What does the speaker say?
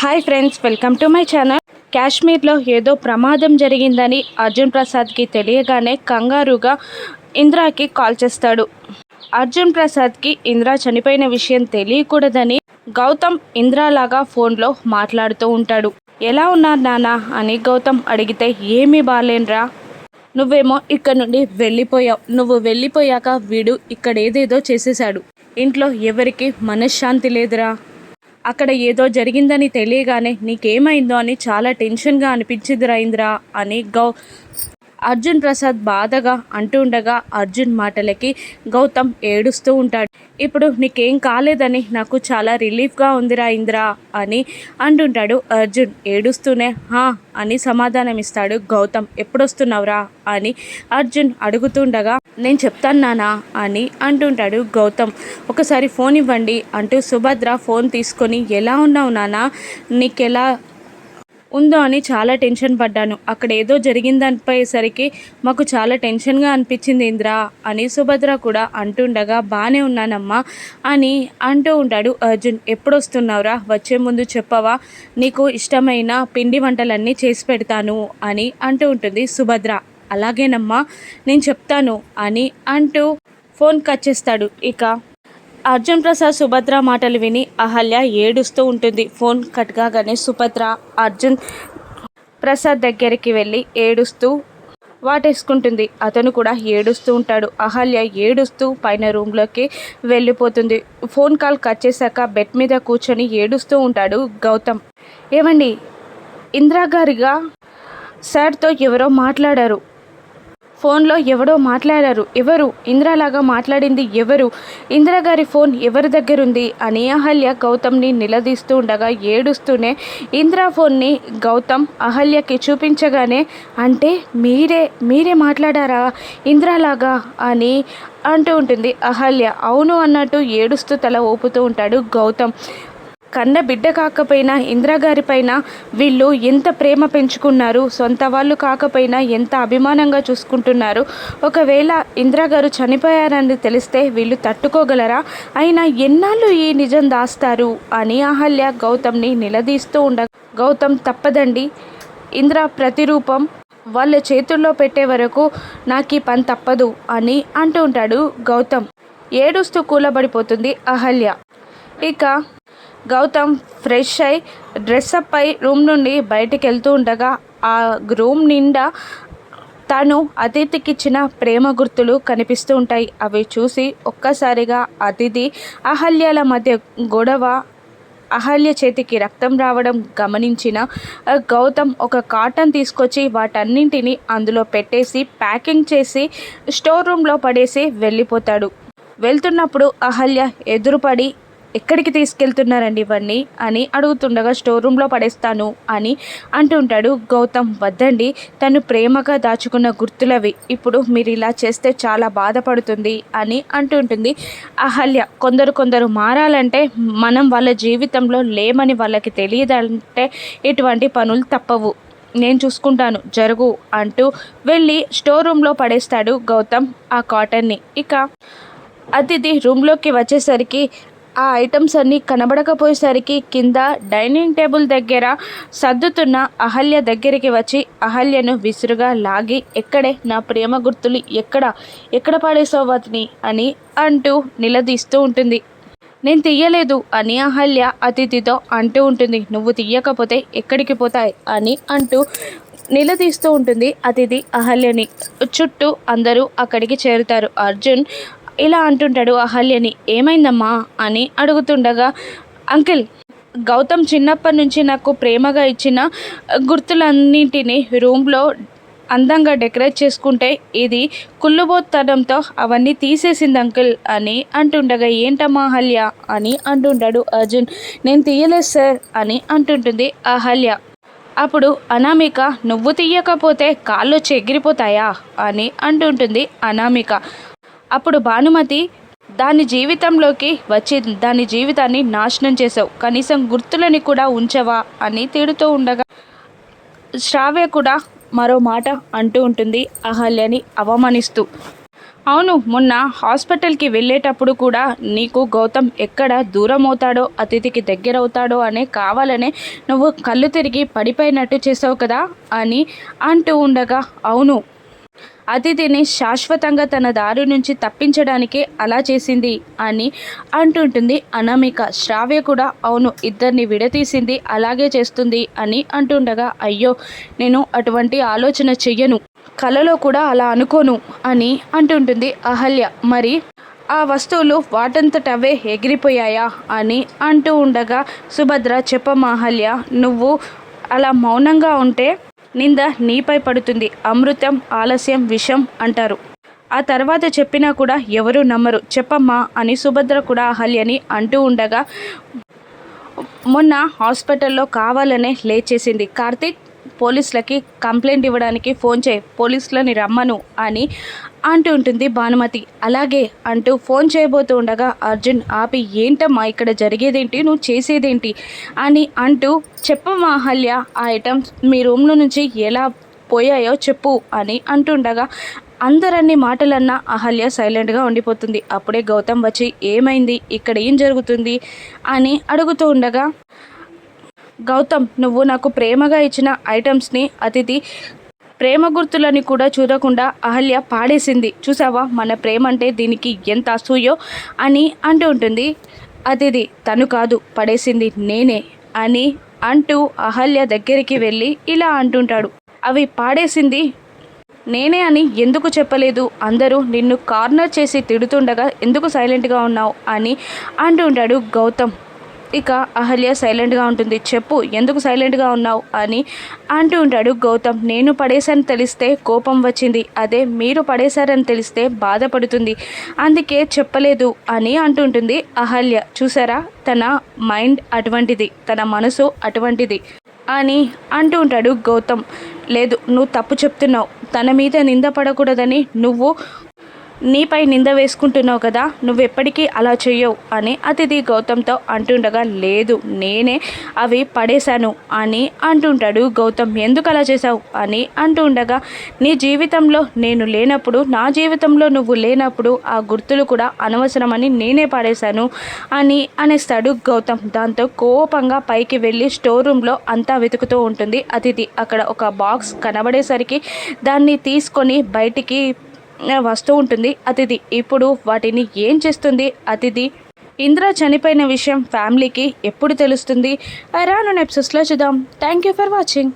Hi friends welcome to my channel. కాశ్మీర్లో ఏదో ప్రమాదం జరిగిందని అర్జున్ ప్రసాద్కి తెలియగానే కంగారుగా ఇంద్రాకి కాల్ చేస్తాడు. అర్జున్ ప్రసాద్కి ఇంద్రా చనిపోయిన విషయం తెలియకూడదని గౌతమ్ ఇంద్రాలాగా ఫోన్లో మాట్లాడుతూ ఉంటాడు. ఎలా ఉన్నారు నానా అని గౌతమ్ అడిగితే ఏమీ బాలేనరా. నువ్వేమో ఇక్కడ నుండి వెళ్ళిపోయావు. నువ్వు వెళ్ళిపోయాక వీడు ఇక్కడ ఏదేదో చేసేశాడు. ఇంట్లో ఎవరికి మనశ్శాంతి లేదురా. అక్కడ ఏదో జరిగిందని తెలియగానే నీకేమైందో అని చాలా టెన్షన్గా అనిపించిందిరా ఇంద్రా అని గౌ అర్జున్ ప్రసాద్ బాధగా అంటూ ఉండగా అర్జున్ మాటలకి గౌతమ్ ఏడుస్తూ ఉంటాడు. ఇప్పుడు నీకేం కాలేదని నాకు చాలా రిలీఫ్గా ఉందిరా ఇంద్రా అని అంటుంటాడు అర్జున్. ఏడుస్తూనే హా అని సమాధానం ఇస్తాడు గౌతమ్. ఎప్పుడొస్తున్నావురా అని అర్జున్ అడుగుతుండగా నేను చెప్తాను నానా అని అంటుంటాడు గౌతమ్. ఒకసారి ఫోన్ ఇవ్వండి అంటూ సుభద్ర ఫోన్ తీసుకొని ఎలా ఉన్నావు నానా నీకెలా ఉందో అని చాలా టెన్షన్ పడ్డాను. అక్కడ ఏదో జరిగిందనిపోయేసరికి మాకు చాలా టెన్షన్గా అనిపించింది ఇంద్రా అని సుభద్ర కూడా అంటుండగా బాగానే ఉన్నానమ్మా అని అంటూ ఉంటాడు అర్జున్. ఎప్పుడు వస్తున్నావురా వచ్చే ముందు చెప్పవా? నీకు ఇష్టమైన పిండి వంటలన్నీ చేసి పెడతాను అని అంటూ ఉంటుంది సుభద్ర. అలాగేనమ్మా నేను చెప్తాను అని అంటూ ఫోన్ కట్ చేస్తాడు. ఇక అర్జున్ ప్రసాద్ సుభద్ర మాటలు విని అహల్య ఏడుస్తూ ఉంటుంది. ఫోన్ కట్ కాగానే సుభద్ర అర్జున్ ప్రసాద్ దగ్గరికి వెళ్ళి ఏడుస్తూ వాటేసుకుంటుంది. అతను కూడా ఏడుస్తూ ఉంటాడు. అహల్య ఏడుస్తూ పైన రూమ్లోకి వెళ్ళిపోతుంది. ఫోన్ కాల్ కట్ చేశాక బెడ్ మీద కూర్చొని ఏడుస్తూ ఉంటాడు గౌతమ్. ఏమండి? ఇందిరా గారిగా సార్తో ఎవరో మాట్లాడారు. ఫోన్లో ఎవడో మాట్లాడారు. ఎవరు? ఇంద్రలాగా మాట్లాడింది ఎవరు? ఇందిరా గారి ఫోన్ ఎవరి దగ్గర ఉంది అని అహల్య గౌతమ్ని నిలదీస్తూ ఉండగా ఏడుస్తూనే ఇందిరా ఫోన్ని గౌతమ్ అహల్యకి చూపించగానే అంటే మీరే మీరే మాట్లాడారా ఇంద్రలాగా అని అంటూ ఉంటుంది అహల్య. అవును అన్నట్టు ఏడుస్తూ తల ఊపుతూ ఉంటాడు గౌతమ్. కన్న బిడ్డ కాకపోయినా ఇందిరాగారి పైన వీళ్ళు ఎంత ప్రేమ పెంచుకున్నారు సొంత వాళ్ళు కాకపోయినా ఎంత అభిమానంగా చూసుకుంటున్నారు. ఒకవేళ ఇందిరాగారు చనిపోయారని తెలిస్తే వీళ్ళు తట్టుకోగలరా? అయినా ఎన్నాళ్ళు ఈ నిజం దాస్తారు? అని అహల్య గౌతమ్ని నిలదీస్తూ ఉండ గౌతమ్ తప్పదండి. ఇంద్ర ప్రతిరూపం వాళ్ళ చేతుల్లో పెట్టే వరకు నాకు ఈ పని తప్పదు అని అంటూ ఉంటాడు గౌతమ్. ఏడుస్తూ కూలబడిపోతుంది అహల్య. ఇక గౌతమ్ ఫ్రెష్ అయి డ్రెస్అప్ అయి రూమ్ నుండి బయటికి వెళ్తూ ఉండగా ఆ రూమ్ నిండా తను అతిథికిచ్చిన ప్రేమ గుర్తులు కనిపిస్తూ ఉంటాయి. అవి చూసి ఒక్కసారిగా అతిథి అహల్యాల మధ్య గొడవ అహల్య చేతికి రక్తం రావడం గమనించిన గౌతమ్ ఒక కాటన్ తీసుకొచ్చి వాటన్నింటిని అందులో పెట్టేసి ప్యాకింగ్ చేసి స్టోర్ రూమ్లో పడేసి వెళ్ళిపోతాడు. వెళ్తున్నప్పుడు అహల్య ఎదురుపడి ఎక్కడికి తీసుకెళ్తున్నారండి ఇవన్నీ అని అడుగుతుండగా స్టోర్ రూమ్లో పడేస్తాను అని అంటుంటాడు గౌతమ్. వద్దండి తను ప్రేమగా దాచుకున్న గుర్తులవి. ఇప్పుడు మీరు ఇలా చేస్తే చాలా బాధపడుతుంది అని అంటుంటుంది. అహల్య కొందరు కొందరు మారాలంటే మనం వాళ్ళ జీవితంలో లేమని వాళ్ళకి తెలియదంటే ఇటువంటి పనులు తప్పవు. నేను చూసుకుంటాను జరుగు అంటూ వెళ్ళి స్టోర్ రూమ్లో పడేస్తాడు గౌతమ్ ఆ కాటన్ని. ఇక అతిథి రూమ్లోకి వచ్చేసరికి ఆ ఐటమ్స్ అన్నీ కనబడకపోయేసరికి కింద డైనింగ్ టేబుల్ దగ్గర సర్దుతున్న అహల్య దగ్గరికి వచ్చి అహల్యను విసురుగా లాగి ఎక్కడే నా ప్రేమ గుర్తులు ఎక్కడ? ఎక్కడ పడేసావు వాటిని? అని అంటూ నిలదీస్తూ ఉంటుంది. నేను తీయలేదు అని అహల్య అతిథితో అంటూ ఉంటుంది. నువ్వు తీయకపోతే ఎక్కడికి పోతాయి? అని అంటూ నిలదీస్తూ ఉంటుంది అతిథి అహల్యని. చుట్టూ అందరూ అక్కడికి చేరుతారు. అర్జున్ ఇలా అంటుంటాడు అహల్యని ఏమైందమ్మా? అని అడుగుతుండగా అంకిల్ గౌతమ్ చిన్నప్పటి నుంచి నాకు ప్రేమగా ఇచ్చిన గుర్తులన్నింటినీ రూమ్లో అందంగా డెకరేట్ చేసుకుంటే ఇది కుళ్ళుబోతనంతో అవన్నీ తీసేసింది అంకుల్ అని అంటుండగా ఏంటమ్మా అహల్య అని అంటుంటాడు అర్జున్. నేను తీయలేదు సార్ అని అంటుంటుంది అహల్య అప్పుడు అనామిక నువ్వు తీయకపోతే కాళ్ళు చెగిరిపోతాయా? అని అంటుంటుంది అనామిక. అప్పుడు భానుమతి దాని జీవితంలోకి వచ్చి దాని జీవితాన్ని నాశనం చేసావు కనీసం గుర్తులని కూడా ఉంచవా? అని తిడుతూ ఉండగా శ్రావ్య కూడా మరో మాట అంటూ ఉంటుంది అహల్యని అవమానిస్తూ. అవును మొన్న హాస్పిటల్కి వెళ్ళేటప్పుడు కూడా నీకు గౌతమ్ ఎక్కడ దూరం అవుతాడో అతిథికి దగ్గర అవుతాడో అనే కావాలనే నువ్వు కళ్ళు తిరిగి పడిపోయినట్టు చేసావు కదా అని అంటూ ఉండగా అవును అతిథిని శాశ్వతంగా తన దారి నుంచి తప్పించడానికి అలా చేసింది అని అంటుంటుంది అనామిక. శ్రావ్య కూడా అవును ఇద్దరిని విడతీసింది అలాగే చేస్తుంది అని అంటుండగా అయ్యో నేను అటువంటి ఆలోచన చెయ్యను. కలలో కూడా అలా అనుకోను అని అంటుంటుంది అహల్య. మరి ఆ వస్తువులు వాటంతటవే ఎగిరిపోయాయా అని అంటూ ఉండగా సుభద్ర చెప్పమ్మా అహల్య నువ్వు అలా మౌనంగా ఉంటే నింద నీపై పడుతుంది. అమృతం ఆలస్యం విషం అంటారు. ఆ తర్వాత చెప్పినా కూడా ఎవరు నమ్మరు. చెప్పమ్మా అని సుభద్ర కూడా అహల్యని అంటూ ఉండగా మొన్న హాస్పిటల్లో కావాలనే లేచేసింది. కార్తీక్ పోలీసులకి కంప్లైంట్ ఇవ్వడానికి ఫోన్ చేయి పోలీసులని రమ్మను అని అంటూ ఉంటుంది భానుమతి. అలాగే అంటూ ఫోన్ చేయబోతూ ఉండగా అర్జున్ ఆపి ఏంటమ్మా ఇక్కడ జరిగేదేంటి? నువ్వు చేసేదేంటి? అని అంటూ చెప్పమ్మా అహల్య ఆ ఐటమ్స్ మీ రూమ్లో నుంచి ఎలా పోయాయో చెప్పు అని అంటుండగా అందరన్ని మాటలన్నా అహల్య సైలెంట్గా ఉండిపోతుంది. అప్పుడే గౌతమ్ వచ్చి ఏమైంది? ఇక్కడ ఏం జరుగుతుంది? అని అడుగుతూ ఉండగా గౌతమ్ నువ్వు నాకు ప్రేమగా ఇచ్చిన ఐటమ్స్ని అతిథి ప్రేమ గుర్తులని కూడా చూడకుండా అహల్య పాడేసింది. చూసావా? మన ప్రేమ అంటే దీనికి ఎంత అసూయో అని అంటూ ఉంటుంది. అతిథి తను కాదు పడేసింది నేనే అని అంటూ అహల్య దగ్గరికి వెళ్ళి ఇలా అంటుంటాడు. అవి పాడేసింది నేనే అని ఎందుకు చెప్పలేదు? అందరూ నిన్ను కార్నర్ చేసి తిడుతుండగా ఎందుకు సైలెంట్గా ఉన్నావు? అని అంటుంటాడు గౌతమ్. ఇక అహల్య సైలెంట్గా ఉంటుంది. చెప్పు ఎందుకు సైలెంట్గా ఉన్నావు? అని అంటూ ఉంటాడు గౌతమ్. నేను పడేశాను తెలిస్తే కోపం వచ్చింది. అదే మీరు పడేశారని తెలిస్తే బాధపడుతుంది. అందుకే చెప్పలేదు అని అంటుంటుంది అహల్య. చూసారా? తన మైండ్ అటువంటిది తన మనసు అటువంటిది అని అంటూ ఉంటాడు గౌతమ్. లేదు నువ్వు తప్పు చెప్తున్నావు. తన మీద నింద పడకూడదని నువ్వు నీపై నింద వేసుకుంటున్నావు కదా నువ్వు ఎప్పటికీ అలా చెయ్యవు అని అతిథి గౌతమ్తో అంటుండగా లేదు నేనే అవి పడేశాను అని అంటుంటాడు. గౌతమ్ ఎందుకు అలా చేశావు అని అంటుండగా నీ జీవితంలో నేను లేనప్పుడు నా జీవితంలో నువ్వు లేనప్పుడు ఆ గుర్తులు కూడా అనవసరమని నేనే పడేశాను అని అనేస్తాడు గౌతమ్. దాంతో కోపంగా పైకి వెళ్ళి స్టోర్ రూమ్లో అంతా వెతుకుతూ ఉంటుంది. అతిథి అక్కడ ఒక బాక్స్ కనబడేసరికి దాన్ని తీసుకొని బయటికి వస్తూ ఉంటుంది. అతిథి ఇప్పుడు వాటిని ఏం చేస్తుంది? అతిథి ఇంద్ర చనిపోయిన విషయం ఫ్యామిలీకి ఎప్పుడు తెలుస్తుంది? రాను నెప్సెస్లో చూద్దాం. Thank you for watching